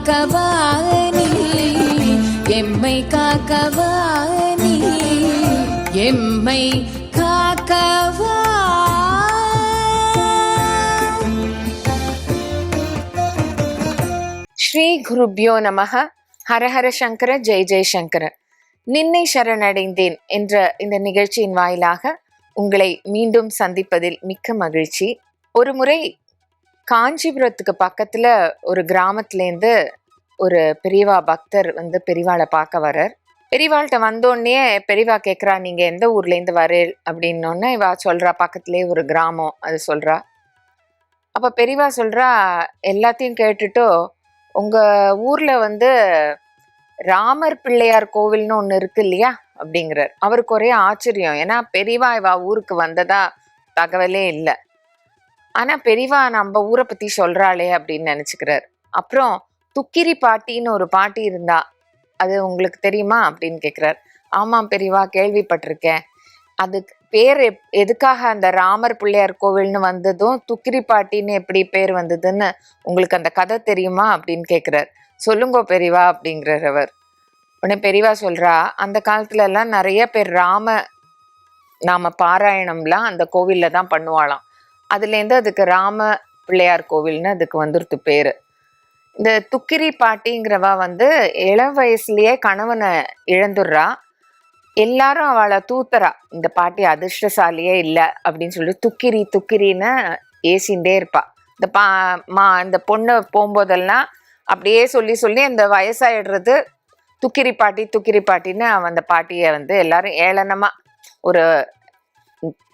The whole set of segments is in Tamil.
காக்கவா நீ எம்மை காக்கவா நீ எம்மை காக்கவா ஸ்ரீ குருப்யோ நமக ஹரஹர சங்கர ஜெய் ஜெய்சங்கர நின்னை சரணடைந்தேன் என்ற இந்த நிகழ்ச்சியின் வாயிலாக உங்களை மீண்டும் சந்திப்பதில் மிக்க மகிழ்ச்சி. ஒரு முறை காஞ்சிபுரத்துக்கு பக்கத்துல ஒரு கிராமத்துலேருந்து ஒரு பெரியவா பக்தர் வந்து பெரியவாளை பார்க்க வரார் பெரியவாள்கிட்ட வந்தோடனே பெரியவா கேட்குறா நீங்கள் எந்த ஊர்லேருந்து வரேள் அப்படின்னோடனே இவா சொல்கிறா பக்கத்துலேயே ஒரு கிராமம். அது சொல்கிறா அப்போ பெரியவா சொல்கிறா எல்லாத்தையும் கேட்டுட்டு உங்கள் ஊரில் வந்து ராமர் பிள்ளையார் கோவில்னு ஒன்று இருக்கு இல்லையா? அப்படிங்கிறார். அவருக்கு ஒரே ஆச்சரியம். ஏன்னா பெரியவா இவா ஊருக்கு வந்ததா? தகவலே இல்லை. ஆனால் பெரியவா நம்ம ஊரை பற்றி சொல்கிறாளே அப்படின்னு நினச்சிக்கிறார். அப்புறம் துக்கிரி பாட்டின்னு ஒரு பாட்டி இருந்தா அது உங்களுக்கு தெரியுமா அப்படின்னு கேட்குறார் ஆமாம் பெரியவா கேள்விப்பட்டிருக்கேன். அதுக்கு பேர் எப் எதுக்காக அந்த ராமர் பிள்ளையார் கோவில்னு வந்ததும் துக்கிரி பாட்டின்னு எப்படி பேர் வந்ததுன்னு உங்களுக்கு அந்த கதை தெரியுமா அப்படின்னு கேட்குறார் சொல்லுங்கோ பெரியவா அப்படிங்கிறார் அவர். உடனே பெரியவா சொல்கிறா அந்த காலத்துல எல்லாம் நிறைய பேர் ராம நாம பாராயணம்லாம் அந்த கோவில்ல தான் பண்ணுவாளாம். அதுலேருந்து அதுக்கு ராம பிள்ளையார் கோவில்னு அதுக்கு வந்துருத்து பேர். இந்த துக்கிரி பாட்டிங்கிறவ வந்து இளம் வயசுலயே கணவனை இழந்துடுறா. எல்லாரும் அவளை தூத்துறா. இந்த பாட்டி அதிர்ஷ்டசாலியே இல்லை அப்படின்னு சொல்லி துக்கிரி துக்கிரின்னு ஏசிண்டே இருப்பா. இந்த பா மா இந்த பொண்ணு போகும்போதெல்லாம் அப்படியே சொல்லி சொல்லி அந்த வயசாயிடுறது துக்கிரி பாட்டி துக்கிரி பாட்டின்னு அவன் அந்த பாட்டியை வந்து எல்லாரும் ஏளனமாக ஒரு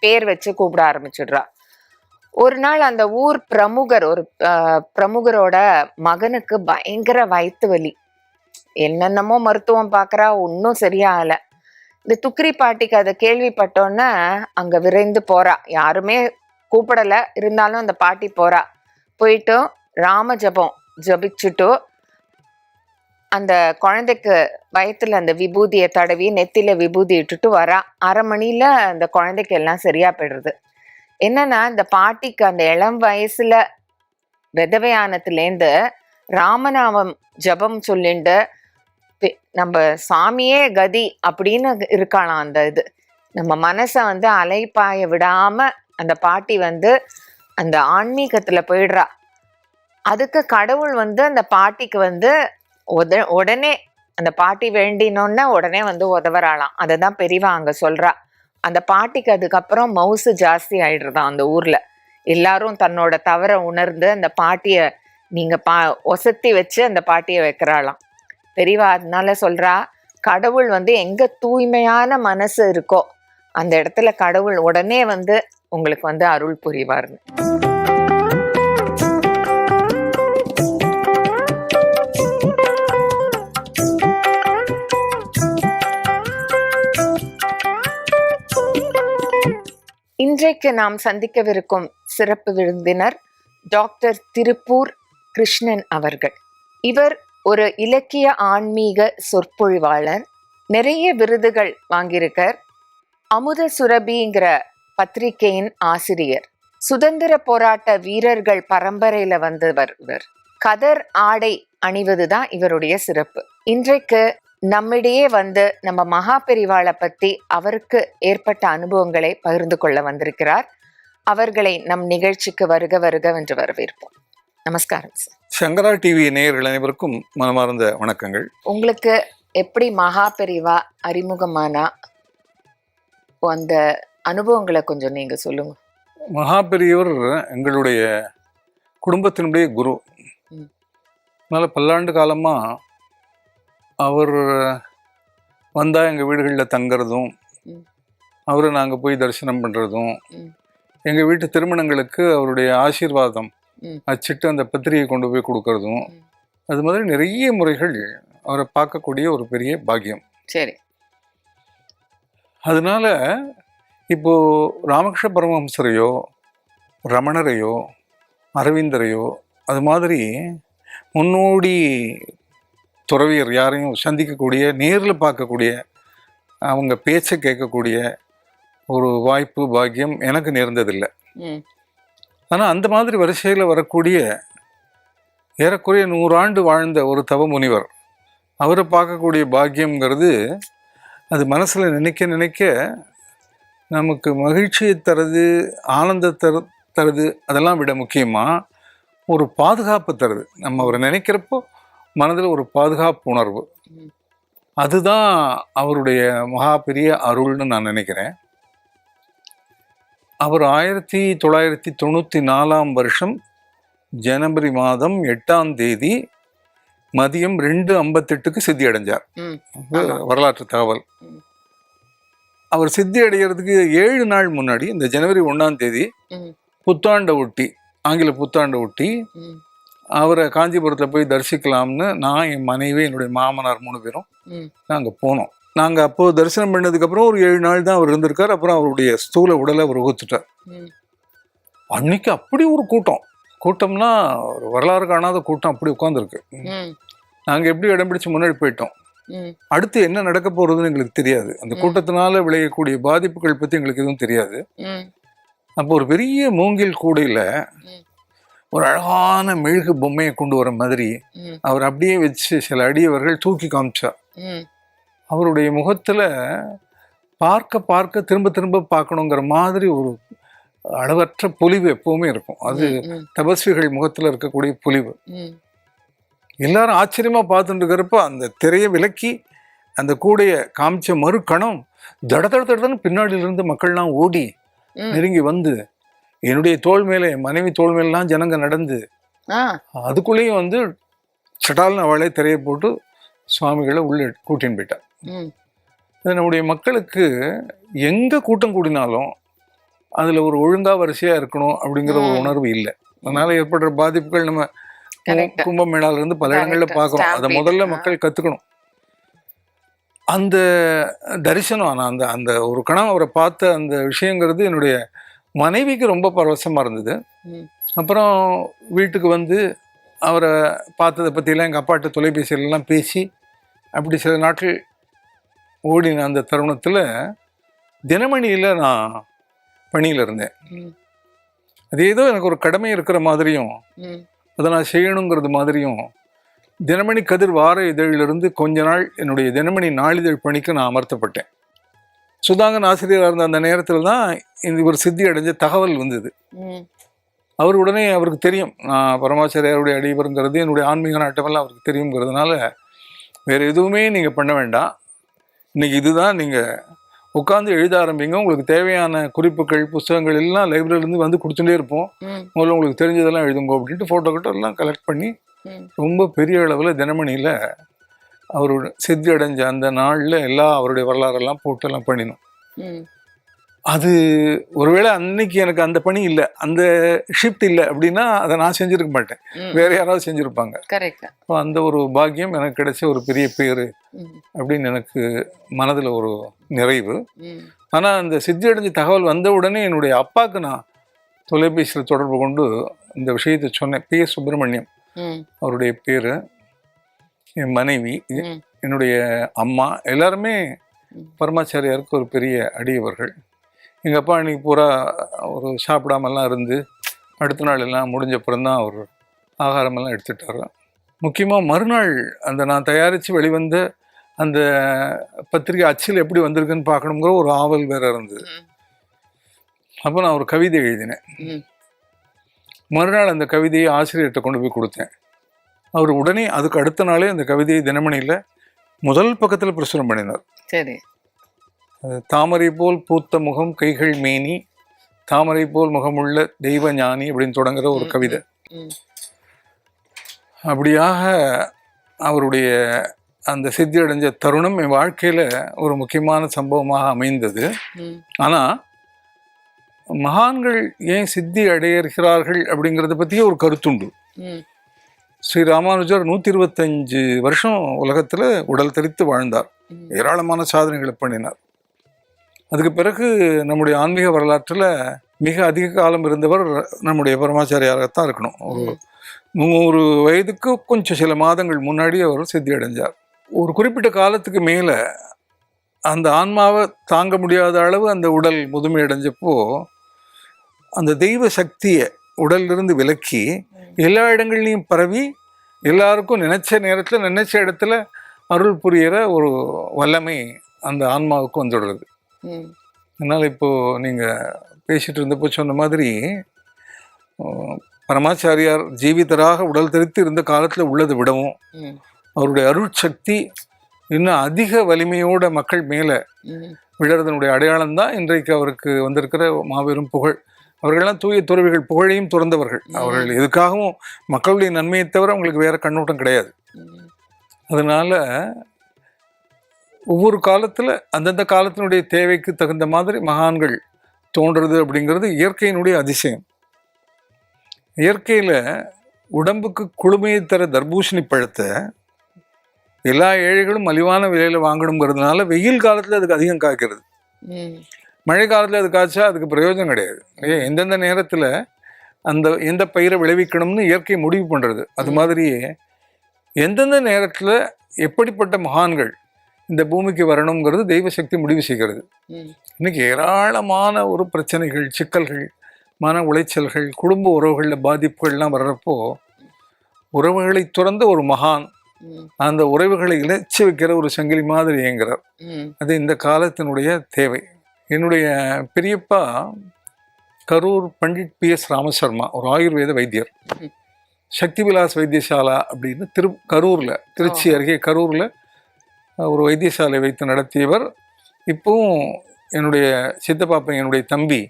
பேர் வச்சு கூப்பிட ஆரம்பிச்சிடுறா. ஒரு நாள் அந்த ஊர் பிரமுகர் ஒரு பிரமுகரோட மகனுக்கு பயங்கர வயிற்று வலி. என்னென்னமோ மருத்துவம் பார்க்கறா ஒன்றும் சரியாகல. இந்த துக்ரி பாட்டிக்கு அதை கேள்விப்பட்டோன்னே அங்கே விரைந்து போகிறா யாருமே கூப்பிடலை இருந்தாலும் அந்த பாட்டி போகிறா போயிட்டு ராம ஜபம் ஜபிச்சுட்டு அந்த குழந்தைக்கு வயத்தில் அந்த விபூதியை தடவி நெத்தியில் விபூதி இட்டுட்டு வரா. அரை மணியில் அந்த குழந்தைக்கு எல்லாம் சரியாக போயிடுறது. என்னன்னா இந்த பாட்டிக்கு அந்த இளம் வயசுல விதவையானத்துலேருந்து ராமநாமம் ஜபம் சொல்லிண்டு நம்ம சாமியே கதி அப்படின்னு இருக்கலாம் அந்த இது. நம்ம மனசை வந்து அலைப்பாய விடாம அந்த பாட்டி வந்து அந்த ஆன்மீகத்துல போயிடுறா. அதுக்கு கடவுள் வந்து அந்த பாட்டிக்கு வந்து உத உடனே அந்த பாட்டி வேண்டினோன்னா உடனே வந்து உதவுறாளாம். அதை தான் பெரியவா அங்கே சொல்கிறா அந்த பாட்டிக்கு அதுக்கப்புறம் மவுசு ஜாஸ்தி ஆயிடுறதான் அந்த ஊரில். எல்லாரும் தன்னோட தவறை உணர்ந்து அந்த பாட்டியை நீங்கள் பா ஒசத்தி வச்சு அந்த பாட்டியை வைக்கிறாளாம். பெரியவா அதனால சொல்கிறா கடவுள் வந்து எங்கே தூய்மையான மனசு இருக்கோ அந்த இடத்துல கடவுள் உடனே வந்து உங்களுக்கு வந்து அருள் புரிவார்னு. இன்றைக்கு நாம் சந்திக்கவிருக்கும் சிறப்பு விருந்தினர் டாக்டர் திருப்பூர் கிருஷ்ணன் அவர்கள். இவர் ஒரு இலக்கிய ஆன்மீக சொற்பொழிவாளர் நிறைய விருதுகள் வாங்கியிருக்கார். அமுத சுரபிங்கிற பத்திரிகையின் ஆசிரியர் சுதந்திர போராட்ட வீரர்கள் பரம்பரையில வந்தவர் இவர். கதர் ஆடை அணிவதுதான் இவருடைய சிறப்பு. இன்றைக்கு நம்மிடையே வந்து நம்ம மகா பெரிவாளை பத்தி அவருக்கு ஏற்பட்ட அனுபவங்களை பகிர்ந்து கொள்ள வந்திருக்கிறார். அவர்களை நம் நிகழ்ச்சிக்கு வருக வருக என்று வரவேற்போம். நமஸ்காரம் சார். சங்கரா டிவி நேயர்கள் அனைவருக்கும் மனமார்ந்த வணக்கங்கள். உங்களுக்கு எப்படி மகா பெரிவா அறிமுகமானா? அந்த அனுபவங்களை கொஞ்சம் நீங்க சொல்லுங்க. மகா பெரியவர் எங்களுடைய குடும்பத்தினுடைய குரு. அதனால் பல்லாண்டு காலமாக அவர் வந்தால் எங்கள் வீடுகளில் தங்குறதும். அவரை நாங்கள் போய் தரிசனம் பண்ணுறதும். எங்கள் வீட்டு திருமணங்களுக்கு அவருடைய ஆசீர்வாதம். அச்சிட்டு அந்த பத்திரிகை கொண்டு போய் கொடுக்கறதும். அது மாதிரி நிறைய முறைகள் அவரை பார்க்கக்கூடிய ஒரு பெரிய பாக்கியம் சரி அதனால இப்போ ராமகிருஷ்ண பரமஹம்சரையோ ரமணரையோ அரவிந்தரையோ அது மாதிரி முன்னோடி துறவியர் யாரையும் சந்திக்கக்கூடிய நேரில் பார்க்கக்கூடிய அவங்க பேச்சை கேட்கக்கூடிய ஒரு வாய்ப்பு பாக்கியம் எனக்கு நேர்ந்ததில்லை. ஆனால் அந்த மாதிரி வரிசையில் வரக்கூடிய ஏறக்குறைய நூறாண்டு வாழ்ந்த ஒரு தவ முனிவர் அவரை பார்க்கக்கூடிய பாக்கியம்ங்கிறது அது மனசில் நினைக்க நினைக்க நமக்கு மகிழ்ச்சியை தருது ஆனந்த தரு தருது அதெல்லாம் விட முக்கியமாக ஒரு பாதுகாப்பு தருது. நம்ம அவரை நினைக்கிறப்போ மனதில் ஒரு பாதுகாப்பு உணர்வு. அதுதான் அவருடைய மகா பெரிய அருள்னு நான் நினைக்கிறேன். அவர் ஆயிரத்தி தொள்ளாயிரத்தி தொண்ணூற்றி நாலாம் வருஷம் ஜனவரி மாதம் எட்டாம் தேதி மதியம் ரெண்டு ஐம்பத்தெட்டுக்கு சித்தி அடைஞ்சார். வரலாற்று தகவல். அவர் சித்தி அடைகிறதுக்கு ஏழு நாள் முன்னாடி இந்த ஜனவரி ஒன்றாம் தேதி புத்தாண்டை ஒட்டி ஆங்கில புத்தாண்டை ஒட்டி அவரை காஞ்சிபுரத்தில் போய் தரிசிக்கலாம்னு நான் என் மனைவி என்னுடைய மாமனார் மூணு பேரும் நாங்கள் போனோம். நாங்கள் அப்போது தரிசனம் பண்ணதுக்கப்புறம் ஒரு ஏழு நாள் தான் அவர் இருந்திருக்கார். அப்புறம் அவருடைய ஸ்தூல உடலை அவர் உகுத்துட்டார். அன்னைக்கு அப்படி ஒரு கூட்டம். கூட்டம்னா ஒரு வரலாறு காணாத கூட்டம் அப்படி உட்காந்துருக்கு நாங்கள் எப்படி இடம் பிடிச்சு முன்னாடி போயிட்டோம். அடுத்து என்ன நடக்க போகிறதுன்னு எங்களுக்கு தெரியாது. அந்த. கூட்டத்தினால விளையக்கூடிய பாதிப்புகள் பற்றி எங்களுக்கு எதுவும் தெரியாது. அப்போ ஒரு பெரிய மூங்கில் கூடையில். ஒரு அழகான மெழுகு பொம்மையை கொண்டு வர மாதிரி அவர் அப்படியே வச்சு சில அடியவர்கள் தூக்கி காமிச்சார். அவருடைய முகத்தில் பார்க்க பார்க்க திரும்ப திரும்ப பார்க்கணுங்கிற மாதிரி ஒரு அளவற்ற பொலிவு எப்பவுமே இருக்கும். அது தபஸ்விகள் முகத்தில் இருக்கக்கூடிய பொலிவு. எல்லாரும் ஆச்சரியமா பார்த்துட்டு இருக்கிறப்ப அந்த திரையை விலக்கி அந்த கூடையை காமிச்ச மறு கணம் தட தட தடன்னு பின்னாடியில இருந்து மக்கள்லாம் ஓடி நெருங்கி வந்து என்னுடைய தோள் மேலே என் மனைவி தோள் மேலாம் ஜனங்க நடந்து அதுக்குள்ளேயும் வந்து சட்டால்னு அவளே திரையை போட்டு சுவாமிகளை உள்ளே கூட்டின்னு போயிட்டா ம் இது நம்முடைய மக்களுக்கு எங்க கூட்டம் கூடினாலும் அதுல ஒரு ஒழுங்கா வரிசையா இருக்கணும் அப்படிங்கிற ஒரு. உணர்வு இல்லை அதனால ஏற்படுற பாதிப்புகள் நம்ம Correct. கும்பமேளால இருந்து பல இடங்கள்ல. பார்க்குறோம் அதை. முதல்ல. மக்கள் கத்துக்கணும் அந்த தரிசனம் ஆனா அந்த அந்த ஒரு கணம் அவரை பார்த்த அந்த விஷயங்கிறது என்னுடைய மனைவிக்கு ரொம்ப பரவசமா இருந்தது. அப்புறம் வீட்டுக்கு வந்து அவரை பார்த்ததை பற்றியெல்லாம் எங்கள் அப்பாட்ட தொலைபேசியிலலாம் பேசி அப்படி சில நாட்கள் ஓடின அந்த தருணத்தில் தினமணியில் நான் பணியில் இருந்தேன். அது ஏதோ எனக்கு ஒரு கடமை இருக்கிற மாதிரியும் அதை நான் செய்யணுங்கிறது மாதிரியும் தினமணி கதிர் வார இதழிலிருந்து கொஞ்ச நாள் என்னுடைய தினமணி நாளிதழ் பணிக்கு நான் அமர்த்தப்பட்டேன். சுதாகன் ஆசிரியராக இருந்த அந்த நேரத்தில் தான் இந்த ஒரு சித்தி அடைஞ்ச தகவல் வந்தது. அவர் உடனே அவருக்கு தெரியும். நான் பரமாச்சாரியாருடைய அடிவருங்கிறது என்னுடைய ஆன்மீக நாட்டமெல்லாம் அவருக்கு தெரியுங்கிறதுனால வேறு எதுவுமே நீங்கள் பண்ண வேண்டாம். இன்னைக்கு இதுதான் நீங்கள் உட்காந்து எழுத ஆரம்பிங்க. உங்களுக்கு தேவையான குறிப்புகள் புஸ்தகங்கள் எல்லாம் லைப்ரரியிலேருந்து வந்து கொடுத்துட்டே இருப்போம். முதல்ல உங்களுக்கு தெரிஞ்சதெல்லாம் எழுதுங்க அப்படின்ட்டு ஃபோட்டோ கிட்ட எல்லாம் கலெக்ட் பண்ணி ரொம்ப பெரிய அளவில் தினமணியில் அவரோட சித்தி அடைஞ்ச அந்த நாளில் எல்லா அவருடைய வரலாறெல்லாம் போட்டு எல்லாம் பண்ணினோம் அது ஒருவேளை அன்னைக்கு எனக்கு அந்த பணி இல்லை அந்த ஷிஃப்ட் இல்லை அப்படின்னா அதை நான் செஞ்சிருக்க மாட்டேன். வேற யாராவது செஞ்சுருப்பாங்க. ஸோ அந்த ஒரு பாக்கியம் எனக்கு கிடைச்ச ஒரு பெரிய பேர் அப்படின்னு எனக்கு மனதில் ஒரு நிறைவு. ஆனால் அந்த சித்தி அடைஞ்ச தகவல் வந்த உடனே என்னுடைய அப்பாவுக்கு நான் தொலைபேசியில் தொடர்பு கொண்டு இந்த விஷயத்தை சொன்னேன். பி எஸ் சுப்பிரமணியம் அவருடைய பேர். என் மனைவி என்னுடைய அம்மா எல்லாருமே. பரமாச்சாரியாருக்கு ஒரு பெரிய அடியவர்கள் எங்கள் அப்பா அன்னைக்கு பூரா ஒரு சாப்பிடாமலாம் இருந்து அடுத்த நாள் எல்லாம் முடிஞ்ச அப்புறம்தான் அவர் ஆகாரமெல்லாம் எடுத்துட்டாரு முக்கியமாக மறுநாள் அந்த நான் தயாரித்து வெளிவந்த அந்த பத்திரிகை அச்சில் எப்படி வந்திருக்குன்னு பார்க்கணுங்கிற ஒரு ஆவல் வேற இருந்தது. அப்போ நான் ஒரு கவிதை எழுதினேன். மறுநாள் அந்த கவிதையை ஆசிரியர்கிட்ட கொண்டு போய் கொடுத்தேன் அவர் உடனே அதுக்கு அடுத்த நாளே அந்த கவிதையை தினமணியில் முதல் பக்கத்தில் பிரசுரம் பண்ணினார். சரி. தாமரை போல் பூத்த முகம் கைகள் மேனி தாமரை போல் முகமுள்ள தெய்வ ஞானி அப்படின்னு தொடங்குற ஒரு கவிதை. அப்படியாக அவருடைய அந்த சித்தி அடைஞ்ச தருணம் என் வாழ்க்கையில் ஒரு முக்கியமான சம்பவமாக அமைந்தது. ஆனால் மகான்கள் ஏன் சித்தி அடைகிறார்கள் அப்படிங்கிறத பற்றியே ஒரு கருத்துண்டு. ஸ்ரீ ராமானுஜர் நூற்றி இருபத்தஞ்சு வருஷம் உலகத்தில் உடல் தரித்து வாழ்ந்தார். ஏராளமான சாதனைகளை பண்ணினார். அதுக்கு பிறகு நம்முடைய ஆன்மீக வரலாற்றில் மிக அதிக காலம் இருந்தவர் நம்முடைய பரமாச்சாரியாகத்தான் இருக்கணும். ஒரு நூறு வயதுக்கு கொஞ்சம் சில மாதங்கள் முன்னாடி அவர் சித்தி அடைஞ்சார் ஒரு குறிப்பிட்ட காலத்துக்கு மேலே அந்த ஆன்மாவை தாங்க முடியாத அளவு அந்த உடல் முதுமை அடைஞ்சப்போ அந்த தெய்வ சக்தியை உடலிலிருந்து விலக்கி எல்லா இடங்கள்லையும் பரவி எல்லாருக்கும் நினைச்ச நேரத்தில் நினைச்ச இடத்துல அருள் புரியிற ஒரு வல்லமை அந்த ஆன்மாவுக்கு வந்துடுறது. அதனால் இப்போது நீங்கள் பேசிட்டு இருந்தப்போ சொன்ன மாதிரி பரமாச்சாரியார் ஜீவிதராக உடல் தெரித்து இருந்த காலத்தில் உள்ளதை விடவும் அவருடைய அருட்சக்தி இன்னும் அதிக வலிமையோட மக்கள் மேலே விழறதனுடைய அடையாளம் தான் இன்றைக்கு அவருக்கு வந்திருக்கிற மாபெரும் புகழ். அவர்களெல்லாம் தூய துறவிகள் புகழையும் துறந்தவர்கள். அவர்கள் எதுக்காகவும் மக்களுடைய நன்மையை தவிர அவங்களுக்கு வேற கண்ணோட்டம் கிடையாது. அதனால ஒவ்வொரு காலத்தில் அந்தந்த காலத்தினுடைய தேவைக்கு தகுந்த மாதிரி மகான்கள் தோன்றுறது அப்படிங்கிறது இயற்கையினுடைய அதிசயம். இயற்கையில் உடம்புக்கு குளுமையை தர தர்பூசணி பழத்தை எல்லா ஏழைகளும் மலிவான விலையில் வாங்கணுங்கிறதுனால வெயில் காலத்தில் அதுக்கு அதிகம் காய்க்கிறது. மழை காலத்தில் அது காய்ச்சா அதுக்கு பிரயோஜனம் கிடையாது. எந்தெந்த நேரத்தில் அந்த எந்த பயிரை விளைவிக்கணும்னு இயற்கை முடிவு பண்ணுறது அது மாதிரியே எந்தெந்த நேரத்தில் எப்படிப்பட்ட மகான்கள் இந்த பூமிக்கு வரணுங்கிறது தெய்வ சக்தி முடிவு செய்கிறது. இன்னைக்கு ஏராளமான ஒரு பிரச்சனைகள் சிக்கல்கள் மன உளைச்சல்கள் குடும்ப உறவுகளில் பாதிப்புகள்லாம் வர்றப்போ உறவுகளை துறந்த ஒரு மகான் அந்த உறவுகளை இணைச்சி வைக்கிற ஒரு சங்கிலி மாதிரி இயங்குறார். ம், அது இந்த காலத்தினுடைய தேவை. என்னுடைய பெரியப்பா கரூர் பண்டிட் பி எஸ் ராமசர்மா ஒரு ஆயுர்வேத வைத்தியர். சக்தி விலாஸ் வைத்தியசாலா அப்படின்னு திரு கரூரில் திருச்சி அருகே கரூரில் ஒரு வைத்தியசாலை வைத்து நடத்தியவர். இப்போவும் என்னுடைய சித்தப்பா பையனுடைய தம்பி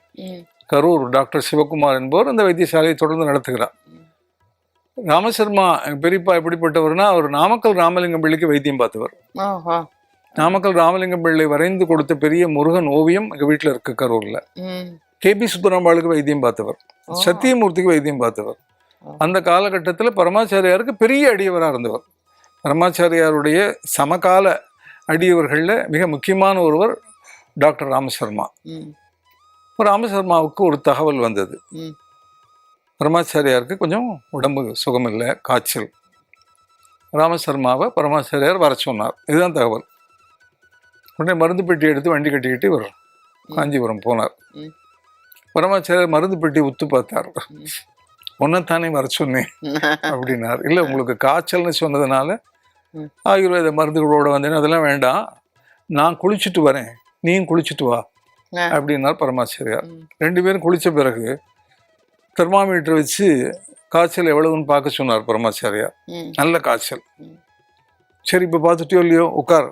கரூர் டாக்டர் சிவகுமார் என்பவர் அந்த வைத்தியசாலையை தொடர்ந்து நடத்துகிறார். ராமசர்மா பெரியப்பா எப்படிப்பட்டவர்னா அவர் நாமக்கல் ராமலிங்கம் பிள்ளைக்கு வைத்தியம் பார்த்தவர். நாமக்கல் ராமலிங்கம் பிள்ளை வரைந்து கொடுத்த பெரிய முருகன் ஓவியம் எங்கள் வீட்டில் இருக்கு கரூரில். ம், கேபி சுந்தரம்பாளுக்கு வைத்தியம் பார்த்தவர். சத்தியமூர்த்திக்கு வைத்தியம் பார்த்தவர். அந்த காலகட்டத்தில் பரமாச்சாரியாருக்கு பெரிய அடியவராக இருந்தவர். பரமாச்சாரியாருடைய சமகால அடியவர்களில் மிக முக்கியமான ஒருவர் டாக்டர் ராமசர்மா. ராமசர்மாவுக்கு ஒரு தகவல் வந்தது. பரமாச்சாரியாருக்கு கொஞ்சம் உடம்பு சுகமில்லை காய்ச்சல். ராமசர்மாவை பரமாச்சாரியார் வர சொன்னார். இதுதான் தகவல். உடனே மருந்து பெட்டி எடுத்து வண்டி கட்டிக்கிட்டு இவர் காஞ்சிபுரம் போனார். பரமாச்சாரியார் மருந்து பெட்டி உத்து பார்த்தார். ம். உன்னைத்தானே வர சொன்னேன் அப்படின்னார். இல்லை உங்களுக்கு காய்ச்சல்னு சொன்னதுனால. ஆயுர்வேத மருந்துகளோட வந்தேன். அதெல்லாம் வேண்டாம். நான் குளிச்சுட்டு வரேன். நீயும் குளிச்சுட்டு வா. அப்படின்னார் பரமாச்சாரியார் ரெண்டு பேரும் குளித்த பிறகு தெர்மாமீட்டர் வச்சு காய்ச்சல் எவ்வளவுன்னு பார்க்க சொன்னார் பரமாச்சாரியார் நல்ல காய்ச்சல். சரி இப்போ பார்த்துட்டியோ இல்லையோ? உட்கார்.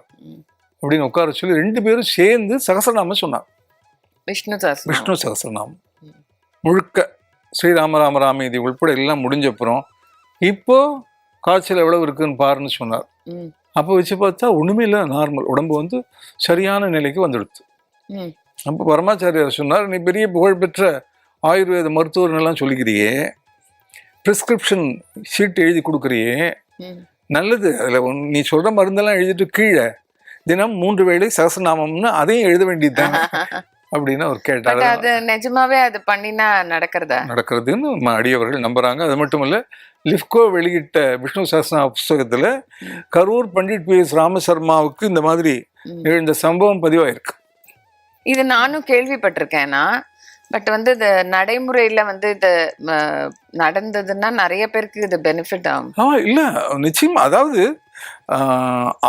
அப்படின்னு உட்கார சொல்லி ரெண்டு பேரும் சேர்ந்து சகசரநாமம் சொன்னார் விஷ்ணு விஷ்ணு சகசரநாமம். முழுக்க ஸ்ரீராம ராம ராமேதி உள்பட எல்லாம் முடிஞ்ச அப்புறம் இப்போ காய்ச்சல் எவ்வளவு இருக்குன்னு பாருன்னு சொன்னார். அப்போ வச்சு பார்த்தா ஒன்றுமே இல்லை நார்மல். உடம்பு வந்து சரியான நிலைக்கு வந்துடுது ம், அப்போ பரமாச்சாரியார் சொன்னார் நீ பெரிய புகழ்பெற்ற ஆயுர்வேத மருத்துவர்னு எல்லாம் சொல்லிக்கிறியே. ப்ரிஸ்கிரிப்ஷன் ஷீட் எழுதி கொடுக்குறியே. நல்லது. அதில் நீ சொல்கிற மருந்தெல்லாம் எழுதிட்டு கீழே தினம் மூன்று வேளை சகசநாமம்னு அதையும் எழுத வேண்டியதுதான். அப்படின்னு அவர் கேட்டார். அது நிஜமாவே அது பண்ணினா நடக்கிறதா? நடக்கிறதுன்னு அடியவர்கள் நம்புறாங்க. அது மட்டும் இல்ல லிஃப்கோ வெளியிட்ட விஷ்ணு சஹஸ்ரநாம புஸ்தகத்துல கரூர் பண்டிட் பி எஸ் ராமசர்மாவுக்கு இந்த மாதிரி ம். இந்த சம்பவம் பதிவாயிருக்கு. இது நானும் கேள்விப்பட்டிருக்கேனா? பட் வந்து இது நடைமுறையில வந்து இது நடந்ததுன்னா நிறைய பேருக்கு இது பெனிஃபிட் ஆகும். ஆ இல்ல. நிச்சயம். அதாவது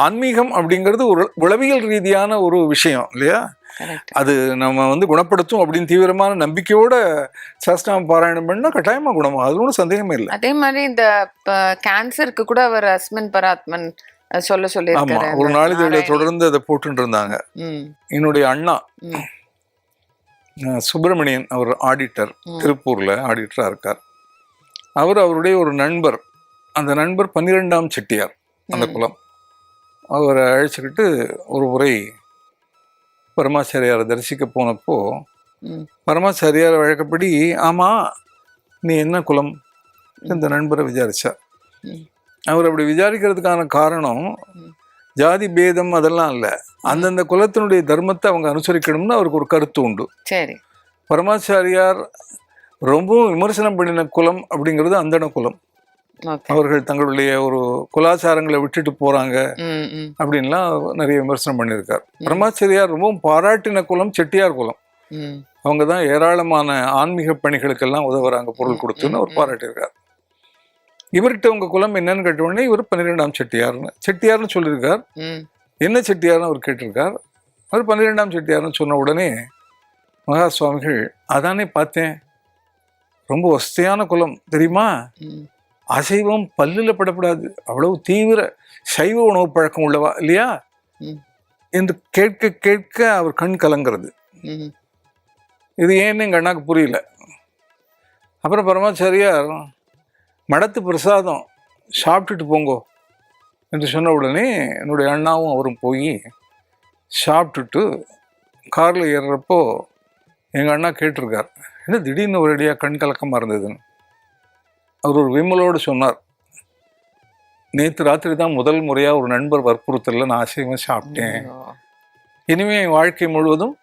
ஆன்மீகம் அப்படிங்கிறது ஒரு உளவியல் ரீதியான ஒரு விஷயம் இல்லையா? அது நம்ம வந்து குணப்படுத்தும் அப்படின்னு தீவிரமான நம்பிக்கையோட சஹஸ்ரநாம பாராயணம் பண்ணா கட்டாயமா குணமாகும் அது ஒன்றும் சந்தேகமே இல்லை. அதே மாதிரி இந்த கேன்சருக்கு கூட அவர் அஸ்மின் பராத்மன் சொல்ல ஆமா சொல்லியிருக்காரு. ஒரு நாராயணி. தொடர்ந்து அதை போட்டுட்டு இருந்தாங்க. என்னுடைய அண்ணா சுப்பிரமணியன் அவர் ஆடிட்டர். திருப்பூர்ல ஆடிட்டரா இருக்கார். அவர் அவருடைய ஒரு நண்பர் அந்த நண்பர் பன்னிரெண்டாம் செட்டியார். அந்த ம். குலம் அவரை அழைச்சிக்கிட்டு ஒரு முறை பரமாச்சாரியாரை தரிசிக்க போனப்போ. பரமாச்சாரியார் வழக்கப்படி ஆமா நீ என்ன குலம் இந்த நண்பரை விசாரிச்சார். ம். அவர் அப்படி விசாரிக்கிறதுக்கான காரணம். ஜாதி பேதம் அதெல்லாம் இல்லை. அந்தந்த குலத்தினுடைய தர்மத்தை அவங்க அனுசரிக்கணும்னு அவருக்கு ஒரு கருத்து உண்டு. சரி. பரமாச்சாரியார் ரொம்பவும் விமர்சனம் பண்ணின குலம் அப்படிங்கிறது அந்தண குலம் அவர்கள் தங்களுடைய ஒரு குலாச்சாரங்களை விட்டுட்டு போறாங்க அப்படின்லாம் நிறைய விமர்சனம் பண்ணியிருக்கார். பரமாச்சாரியார் ரொம்பவும் பாராட்டின குலம் செட்டியார் குலம். அவங்க தான் ஏராளமான ஆன்மீக பணிகளுக்கெல்லாம் உதவுறாங்க பொருள் கொடுத்துன்னு அவர் பாராட்டியிருக்கார். இவர்கிட்ட உங்க குலம் என்னன்னு கேட்ட உடனே இவர் பன்னிரெண்டாம் செட்டியார்னு செட்டியார்னு சொல்லியிருக்கார். என்ன செட்டியார்னு அவர் கேட்டிருக்கார். அவர் பன்னிரெண்டாம் செட்டியார்னு சொன்ன உடனே மகா சுவாமிகள் அதானே பார்த்தேன். ரொம்ப வசதியான குலம் தெரியுமா? அசைவம் பல்லில் படப்படாது. அவ்வளவு தீவிர சைவ உணவு பழக்கம் உள்ளவா? இல்லையா. என்று கேட்க கேட்க அவர் கண் கலங்கிறது. இது ஏன்னு எங்கள் அண்ணாக்கு புரியல. அப்புறம் பரமாச்சாரியார் மடத்து பிரசாதம் சாப்பிட்டுட்டு போங்கோ என்று சொன்ன உடனே என்னுடைய அண்ணாவும் அவரும் போய் சாப்பிட்டுட்டு காரில் ஏறுறப்போ எங்கள் அண்ணா கேட்டிருக்கார் என்ன திடீர்னு ஒரேடியாக கண் கலக்கமாக இருந்ததுன்னு? அவர் ஒரு விமலோடு சொன்னார் நேற்று ராத்திரி தான் முதல் முறையாக ஒரு நண்பர் வற்புறுத்தலில் நான் அசைவம் சாப்பிட்டேன். இனிமே என் வாழ்க்கை முழுவதும்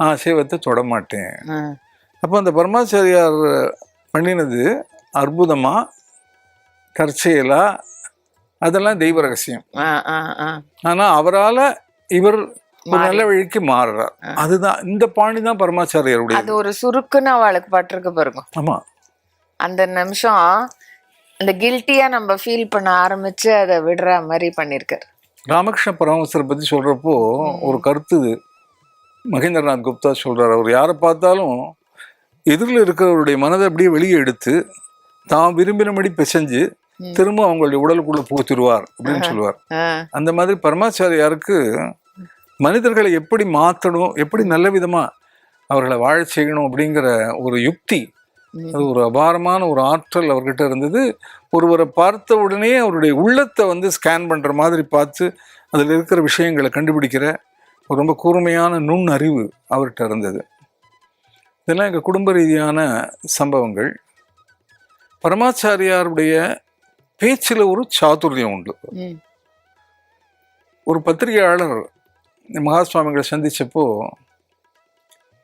நான் அசைவத்தை தொட மாட்டேன். அப்போ அந்த பரமாச்சாரியார் பண்ணினது அற்புதமா தற்செயலா அதெல்லாம் தெய்வ ரகசியம் ஆ ஆ ஆ ஆனா அவரால இவர் ஒரு. நல்ல வழிக்கு மாறுறார். அதுதான் இந்த பாணி தான் பரமாச்சாரியாருடைய அது ஒரு சுருக்குன்னு அவளுக்கு பட்டிருக்கு பாருங்க ஆமா அந்த நிமிஷம் அந்த கில்ட்டியா நம்ம ஃபீல் பண்ண ஆரம்பிச்சு அதை விடுற மாதிரி பண்ணிருக்காரு. ராமகிருஷ்ண பரமஹம்சரை பத்தி சொல்றப்போ ஒரு கருத்து இது. மகேந்திரநாத் குப்தா சொல்றாரு. அவர் யாரை பார்த்தாலும் எதிரில் இருக்கிறவருடைய மனதை அப்படியே வெளியே எடுத்து தான் விரும்பினபடி பிசைஞ்சு. திரும்ப அவங்களுடைய உடலுக்குள்ள புகுத்திடுவார் அப்படின்னு சொல்லுவார். அந்த மாதிரி பரமாச்சாரியாருக்கு மனிதர்களை எப்படி மாற்றணும் எப்படி நல்ல விதமா அவர்களை வாழ செய்யணும் அப்படிங்கிற ஒரு யுக்தி ஒரு அபாரமான ஒரு ஆற்றல் அவர்கிட்ட இருந்தது. ஒருவரை பார்த்த உடனே அவருடைய உள்ளத்தை வந்து ஸ்கேன் பண்ற மாதிரி பார்த்து அதில் இருக்கிற விஷயங்களை கண்டுபிடிக்கிற ஒரு ரொம்ப கூர்மையான நுண் அறிவு அவர்கிட்ட இருந்தது. இதெல்லாம் எங்கள் குடும்ப ரீதியான சம்பவங்கள். பரமாச்சாரியாருடைய பேச்சில் ஒரு சாதுரியம் உண்டு. ஒரு பத்திரிகையாளர் மகா சுவாமிகளை சந்திச்சப்போ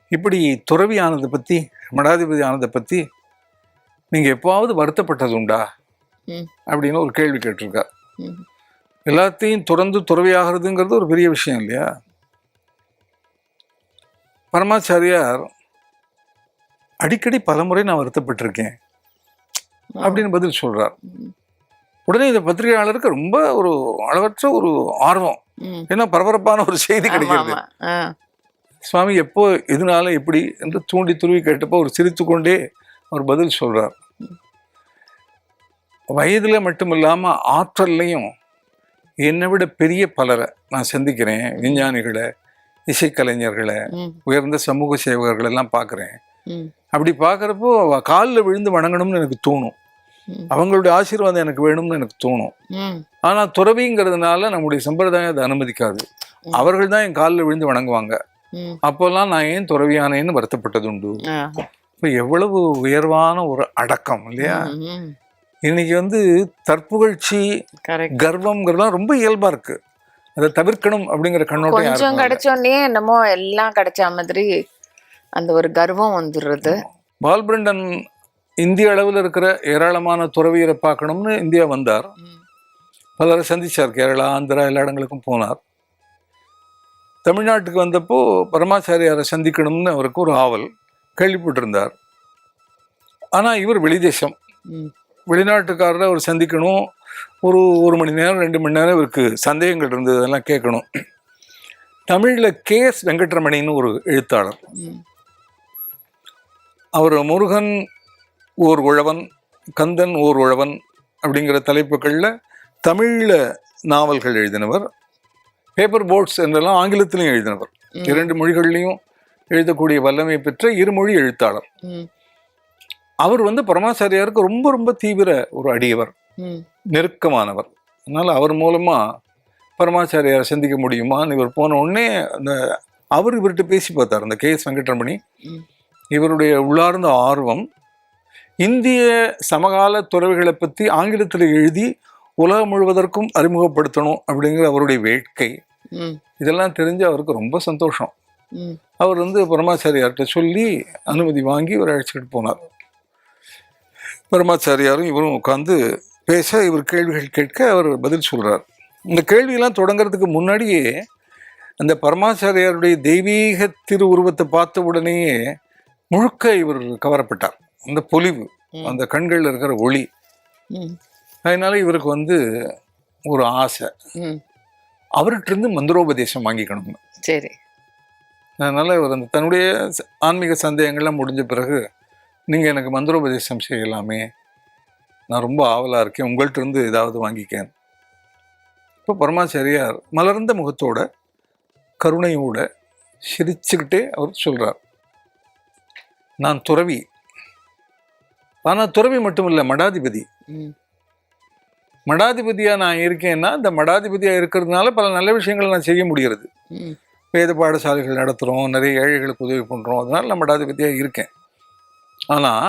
இப்படி துறவி ஆனதை பற்றி மடாதிபதி ஆனதை பற்றி நீங்கள் எப்போவாவது வருத்தப்பட்டது உண்டா. அப்படின்னு ஒரு கேள்வி கேட்டிருக்கார். ம். எல்லாத்தையும் துறந்து துறவியாகிறதுங்கிறது ஒரு பெரிய விஷயம் இல்லையா? பரமாச்சாரியார் அடிக்கடி பலமுறை நான் வருத்தப்பட்டிருக்கேன். அப்படின்னு பதில் சொல்றார். ம். உடனே இந்த பத்திரிகையாளருக்கு ரொம்ப ஒரு அளவற்ற ஒரு ஆர்வம். ஏன்னா பரபரப்பான ஒரு செய்தி கிடைக்கிறது. சுவாமி எப்போ எதனால எப்படி என்று தூண்டி துருவி கேட்டப்போ அவர் சிரித்துக்கொண்டே அவர் பதில் சொல்றார். வயதுல மட்டும் இல்லாம ஆற்றல்லையும் என்னை விட பெரிய பலரை நான் சந்திக்கிறேன். விஞ்ஞானிகளை இசைக்கலைஞர்களை உயர்ந்த சமூக சேவகர்கள் எல்லாம் பார்க்குறேன். அப்படி பார்க்குறப்போ காலில் விழுந்து வணங்கணும்னு எனக்கு தோணும். அவங்களுடைய ஆசீர்வாதம் எனக்கு வேணும்னு எனக்கு தோணும். ஆனால் துறவிங்கிறதுனால நம்முடைய சம்பிரதாயம் அதை அனுமதிக்காது. அவர்கள் தான் என் காலில் விழுந்து வணங்குவாங்க. அப்போல்லாம் நான் ஏன் துறவியானேன்னு வருத்தப்பட்டது உண்டு இப்போ எவ்வளவு உயர்வான ஒரு அடக்கம் இல்லையா. இன்னைக்கு வந்து தற்புகழ்ச்சி. கர்வம்ங்கிறதுலாம் ரொம்ப இயல்பா இருக்கு. அதை தவிர்க்கணும் அப்படிங்கிற கண்ணோட்டம் கொஞ்சம். கிடைச்சோடனே என்னமோ எல்லாம் கிடைச்ச மாதிரி அந்த ஒரு கர்வம் வந்துடுறது. பால்பிரண்டன் இந்திய அளவில் இருக்கிற ஏராளமான துறவியரை பார்க்கணும்னு இந்தியா வந்தார். பலரை சந்திச்சார் கேரளா ஆந்திரா எல்லா இடங்களுக்கும் போனார். தமிழ்நாட்டுக்கு வந்தப்போ பரமாச்சாரியாரை சந்திக்கணும்னு அவருக்கு ஒரு ஆவல் கேள்விப்பட்டிருந்தார். ஆனால் இவர் வெளிதேசம். வெளிநாட்டுக்காரரை அவர் சந்திக்கணும். ஒரு ஒரு மணி நேரம் ரெண்டு மணி நேரம் இவருக்கு சந்தேகங்கள் இருந்தது அதெல்லாம் கேட்கணும். தமிழில் கே எஸ் வெங்கட்ரமணின்னு ஒரு எழுத்தாளர். அவர் முருகன் ஓர் உழவன் கந்தன் ஓர் உழவன் அப்படிங்கிற தலைப்புகளில் தமிழில் நாவல்கள் எழுதினவர் பேப்பர் போட்ஸ் என்றெல்லாம் ஆங்கிலத்திலையும் எழுதினவர். இரண்டு மொழிகள்லையும் எழுதக்கூடிய வல்லமை பெற்ற இருமொழி எழுத்தாளர். அவர் வந்து பரமாச்சாரியாருக்கு ரொம்ப ரொம்ப தீவிர ஒரு அடியவர். நெருக்கமானவர் அதனால் அவர் மூலமாக பரமாச்சாரியாரை சந்திக்க முடியுமான்னு இவர் போன உடனே அந்த அவர் இவர்கிட்ட பேசி பார்த்தார் அந்த கே எஸ் வெங்கட்ரமணி. இவருடைய உள்ளார்ந்த ஆர்வம் இந்திய சமகால துறவிகளை பற்றி ஆங்கிலத்தில் எழுதி உலகம் முழுவதற்கும் அறிமுகப்படுத்தணும் அப்படிங்கிற அவருடைய வேட்கை. இதெல்லாம் தெரிஞ்சு அவருக்கு ரொம்ப சந்தோஷம். அவர் வந்து பரமாச்சாரியார்கிட்ட சொல்லி அனுமதி வாங்கி இவர் அழைச்சிக்கிட்டு போனார் பரமாச்சாரியாரும் இவரும் உட்காந்து பேச இவர் கேள்விகள் கேட்க அவர் பதில் சொல்றார் இந்த கேள்வியெல்லாம் தொடங்குறதுக்கு முன்னாடியே அந்த பரமாச்சாரியாருடைய தெய்வீக திருவுருவத்தை பார்த்த உடனேயே முழுக்க இவர் கவரப்பட்டார் அந்த பொலிவு. அந்த கண்களில் இருக்கிற ஒளி. அதனால இவருக்கு வந்து ஒரு ஆசை. அவர்கிட்ட இருந்து மந்திரோபதேசம் வாங்கிக்கணும். சரி. அதனால இவர் அந்த தன்னுடைய ஆன்மீக சந்தேகங்கள்லாம் முடிஞ்ச பிறகு நீங்கள் எனக்கு மந்திரோபதேசம் செய்யலாமே. நான் ரொம்ப ஆவலாக இருக்கேன். உங்கள்கிட்ட இருந்து ஏதாவது வாங்கிக்கேன். இப்போ பரமாச்சாரியார் மலர்ந்த முகத்தோட கருணையோட சிரிச்சுக்கிட்டே அவர் சொல்றார். நான் துறவி. ஆனால் துறவி மட்டும் இல்லை மடாதிபதி. மடாதிபதியாக நான் இருக்கேன்னா இந்த மடாதிபதியாக இருக்கிறதுனால பல நல்ல விஷயங்களை நான் செய்ய முடிகிறது. வேத பாடசாலைகள் நடத்துகிறோம் நிறைய ஏழைகளுக்கு உதவி பண்ணுறோம் அதனால நான் மடாதிபதியாக இருக்கேன் ஆனால்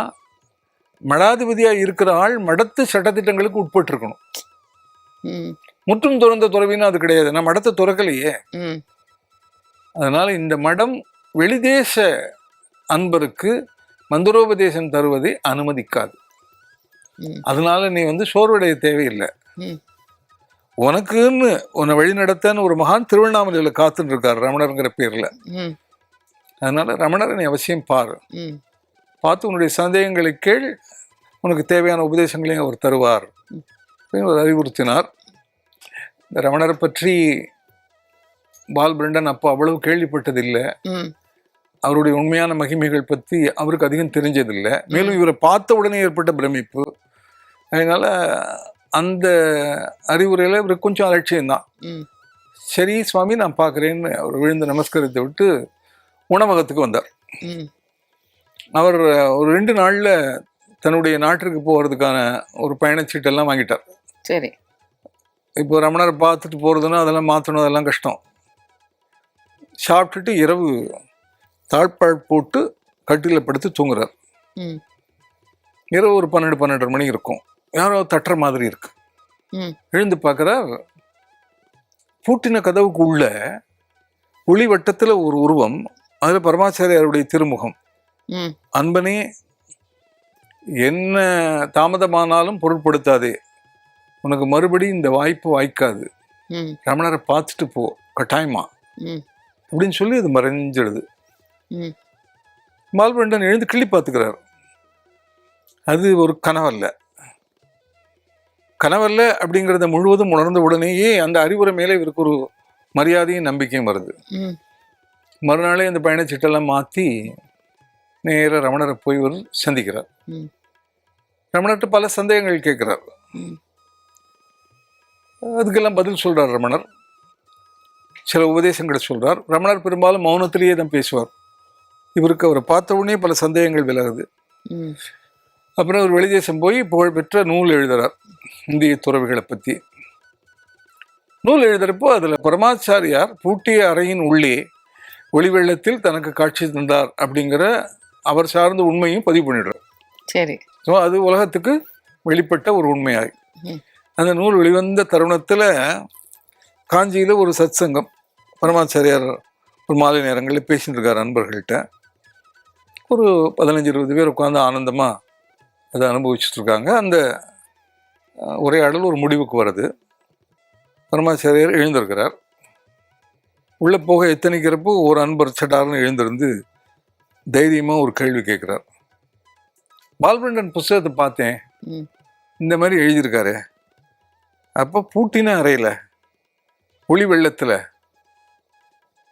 மடாதிபதியாக இருக்கிற ஆள் மடத்து சட்டத்திட்டங்களுக்கு உட்பட்டிருக்கணும். முற்றும் துறந்த துறவின்னு அது கிடையாது நான் மடத்தை துறக்கலையே. அதனால இந்த மடம் வெளிதேச அன்பருக்கு மந்திரோபதேசம் தருவதை அனுமதிக்காது. அதனால நீ வந்து சோர்வடைய தேவையில்லை. உனக்குன்னு உன்னை வழி நடத்தன்னு ஒரு மகான் திருவண்ணாமலையில் காத்துட்டு இருக்கார் ரமணருங்கிற பேர்ல. அதனால ரமணரை நீ அவசியம் பாரு. பார்த்து உன்னுடைய சந்தேகங்களை கேள். உனக்கு தேவையான உபதேசங்களையும் அவர் தருவார். அப்படின்னு அவர் அறிவுறுத்தினார். இந்த ரமணரை பற்றி பால் பிரண்டன் அப்போ அவ்வளவு கேள்விப்பட்டதில்லை. அவருடைய உண்மையான மகிமைகள் பற்றி அவருக்கு அதிகம் தெரிஞ்சதில்லை. மேலும் இவரை பார்த்த உடனே ஏற்பட்ட பிரமிப்பு. அதனால அந்த அறிவுரையில் இவருக்கு கொஞ்சம் அலட்சியம்தான். சரி சுவாமி நான் பார்க்குறேன்னு அவர் விழுந்து நமஸ்கரித்து விட்டு உணவகத்துக்கு வந்தார். அவர் ஒரு ரெண்டு நாளில் தன்னுடைய நாட்டிற்கு போகிறதுக்கான ஒரு பயணச்சீட்டெல்லாம் வாங்கிட்டார். சரி. இப்போ ரமணரை பார்த்துட்டு போகிறதுன்னா அதெல்லாம் மாற்றணும் அதெல்லாம் கஷ்டம். சாப்பிட்டுட்டு இரவு தாழ்பால் போட்டு கட்டில படுத்து தூங்குறார். இரவு ஒரு பன்னெண்டு பன்னெண்டரை மணி இருக்கும். யாரோ தட்டுற மாதிரி இருக்கு. எழுந்து பார்க்குறார் பூட்டின கதவுக்கு உள்ள ஒளி வட்டத்தில் ஒரு உருவம் அதில் பரமாச்சாரியாருடைய திருமுகம். அன்பனே என்ன தாமதமானாலும் பொருட்படுத்தாதே உனக்கு மறுபடி இந்த வாய்ப்பு வாய்க்காது. ரமணரை பார்த்துட்டு போ கட்டாயமா. அப்படின்னு சொல்லி அது மறைஞ்சிடுது ம். மால்பண்டன் எழுந்து கிள்ளி பார்த்துக்கிறார் அது ஒரு கனவல்ல கனவல்ல அப்படிங்கிறத முழுவதும் உணர்ந்த உடனேயே அந்த அறிவுரை மேலே இவருக்கு ஒரு மரியாதையும் நம்பிக்கையும் வருது. மறுநாளே அந்த பயணச்சீட்டெல்லாம் மாற்றி நேராக ரமணரை போய் ஒரு சந்திக்கிறார். ரமணர்கிட்ட பல சந்தேகங்கள் கேட்கிறார். அதுக்கெல்லாம் பதில் சொல்றார் ரமணர் சில உபதேசங்களை சொல்றார் ரமணர் பெரும்பாலும் மௌனத்திலேயே தான் பேசுவார் இவருக்கு அவரை பார்த்த உடனே பல சந்தேகங்கள் விலகுது. அப்புறம் அவர் வெளிதேசம் போய் புகழ்பெற்ற நூல் எழுதுறார் இந்திய துறவிகளை பற்றி நூல் எழுதுறப்போ அதில் பரமாச்சாரியார் பூட்டிய அறையின் உள்ளே ஒளி வெள்ளத்தில் தனக்கு காட்சி தந்தார் அப்படிங்கிற அவர் சார்ந்த உண்மையும் பதிவு பண்ணிடுறார். சரி. ஸோ அது உலகத்துக்கு வெளிப்பட்ட ஒரு உண்மையாய். அந்த நூல் வெளிவந்த தருணத்தில் காஞ்சியில் ஒரு சத் சங்கம் பரமாச்சாரியார் ஒரு மாலை நேரங்களில் பேசிட்டு இருக்கார் நண்பர்கள்ட்ட ஒரு பதினஞ்சு இருபது பேர் உட்காந்து ஆனந்தமாக அதை அனுபவிச்சுட்டு இருக்காங்க அந்த உரையாடல் ஒரு முடிவுக்கு வருது. பரமாச்சாரியார் எழுந்திருக்கிறார். உள்ளே போக எத்தனைக்கிறப்போ ஒரு அன்பர் சட்டார்னு எழுந்திருந்து தைரியமாக ஒரு கேள்வி கேட்குறார். பால்பண்டன் புஸ்தகத்தை பார்த்தேன். இந்த மாதிரி எழுதியிருக்காரு. அப்போ பூட்டின அறையில் ஒளி வெள்ளத்தில்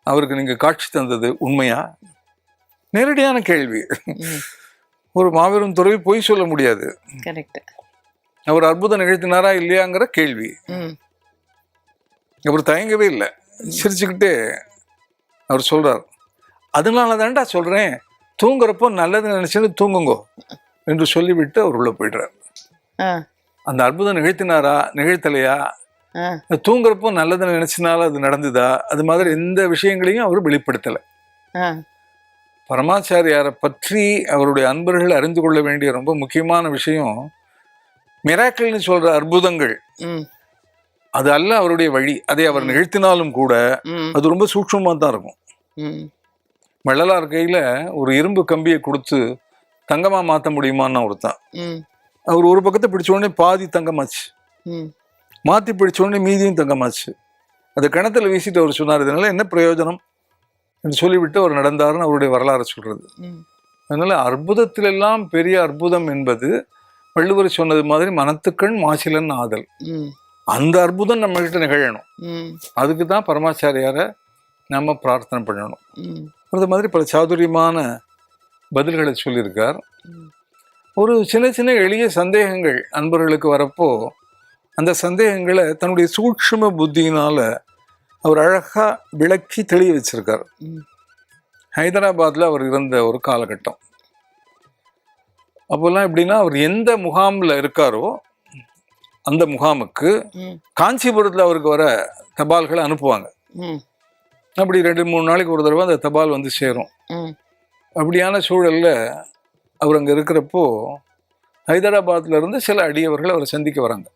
அவருக்கு நீங்கள் காட்சி தந்தது உண்மையா? நேரடியான கேள்வி. ஒரு மாபெரும் துறவி பொய் சொல்ல முடியாது. கரெக்ட் அவர் அற்புதம் நிகழ்த்தினாரா இல்லையாங்கிற கேள்வி. அவர் தயங்கவே இல்லை. சிரிச்சுக்கிட்டே அவர் சொல்றார் அதனால தான்டா சொல்றேன். தூங்குறப்போ நல்லது நினைச்சுன்னு தூங்குங்கோ என்று சொல்லிவிட்டு அவர் உள்ள போயிடுறார். அந்த அற்புதம் நிகழ்த்தினாரா நிகழ்த்தலையா? தூங்குறப்போ நல்லது நினைச்சனால அது நடந்ததா? அது மாதிரி எந்த விஷயங்களையும் அவர் வெளிப்படுத்தலை. பரமாச்சாரியாரை பற்றி அவருடைய அன்பர்கள் அறிந்து கொள்ள வேண்டிய ரொம்ப முக்கியமான விஷயம் மிராக்கிள்னு சொல்ற அற்புதங்கள். அது அல்ல அவருடைய வழி. அதை அவர் நிகழ்த்தினாலும் கூட அது ரொம்ப சூக்ஷமாக தான் இருக்கும். வள்ளலார் கையில் ஒரு இரும்பு கம்பியை கொடுத்து தங்கமாக மாற்ற முடியுமான்னு ஒருத்தன். அவர் ஒரு பக்கத்தை பிடிச்ச உடனே பாதி தங்கமாச்சு. மாற்றி பிடிச்ச உடனே மீதியும் தங்கமாச்சு. அதை கிணத்துல வீசிட்டு அவர் சொன்னார் இதனால என்ன பிரயோஜனம்? என்று சொல்லிவிட்டு அவர் நடந்தாருன்னு அவருடைய வரலாறு சொல்றது. அதனால அற்புதத்திலெல்லாம் பெரிய அற்புதம் என்பது வள்ளுவர் சொன்னது மாதிரி மனத்துக்கண் மாசிலன் ஆதல். அந்த அற்புதம் நம்ம கிட்ட நிகழணும். அதுக்கு தான் பரமாச்சாரியாரை நம்ம பிரார்த்தனை பண்ணணும். அது மாதிரி பல சாதுரியமான பதில்களை சொல்லியிருக்கார். ஒரு சின்ன சின்ன எளிய சந்தேகங்கள் அன்பர்களுக்கு வரப்போ அந்த சந்தேகங்களை தன்னுடைய சூக்ஷ்ம புத்தியினால அவர் அழகா விளக்கி தெளிய வச்சிருக்கார். ம். ஹைதராபாத்ல அவர் இருந்த ஒரு காலகட்டம். அப்போல்லாம் எப்படின்னா அவர் எந்த முகாம்ல இருக்காரோ அந்த முகாமுக்கு காஞ்சிபுரத்தில் அவருக்கு வர தபால்களை அனுப்புவாங்க. அப்படி ரெண்டு மூணு நாளைக்கு ஒரு தடவை அந்த தபால் வந்து சேரும். அப்படியான சூழல்ல அவர் அங்கே இருக்கிறப்போ ஹைதராபாத்ல இருந்து சில அடியவர்கள் அவரை சந்திக்க வராங்க.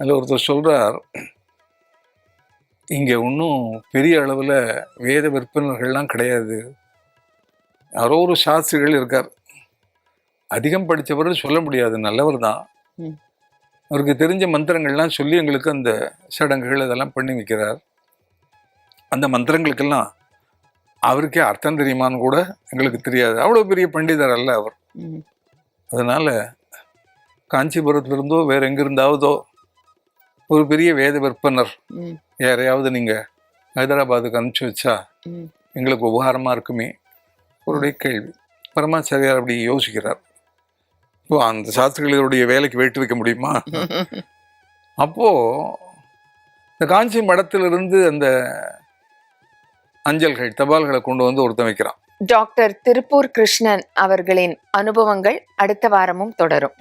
அதில் ஒருத்தர் சொல்றார் இங்கே ஒன்றும் பெரிய அளவில் வேத விற்பனர்கள்லாம் கிடையாது. யாரோ ஒரு சாஸ்திரிகள் இருக்கார். அதிகம் படித்தவர் சொல்ல முடியாது. நல்லவர் தான். அவருக்கு தெரிஞ்ச மந்திரங்கள்லாம் சொல்லி எங்களுக்கு அந்த சடங்குகள் இதெல்லாம் பண்ணி வைக்கிறார். அந்த மந்திரங்களுக்கெல்லாம் அவருக்கே அர்த்தம் தெரியுமான்னு கூட எங்களுக்கு தெரியாது. அவ்வளோ பெரிய பண்டிதர் அல்ல அவர். அதனால காஞ்சிபுரத்திலிருந்தோ வேற எங்கிருந்தாவதோ ஒரு பெரிய வேத விற்பனர் யாரையாவது நீங்க ஹைதராபாத்துக்கு அனுப்பிச்சு வச்சா எங்களுக்கு உபகாரமா இருக்குமே? அவருடைய கேள்வி. பரமாச்சாரியார் அப்படி யோசிக்கிறார். இப்போ அந்த சாஸ்திரிகளுடைய வேலைக்கு வேட்டு வைக்க முடியுமா? அப்போ இந்த காஞ்சி மடத்திலிருந்து அந்த அஞ்சல்கள் தபால்களை கொண்டு வந்து ஒருத்தன் வைக்கிறான். டாக்டர் திருப்பூர் கிருஷ்ணன் அவர்களின் அனுபவங்கள் அடுத்த வாரமும் தொடரும்.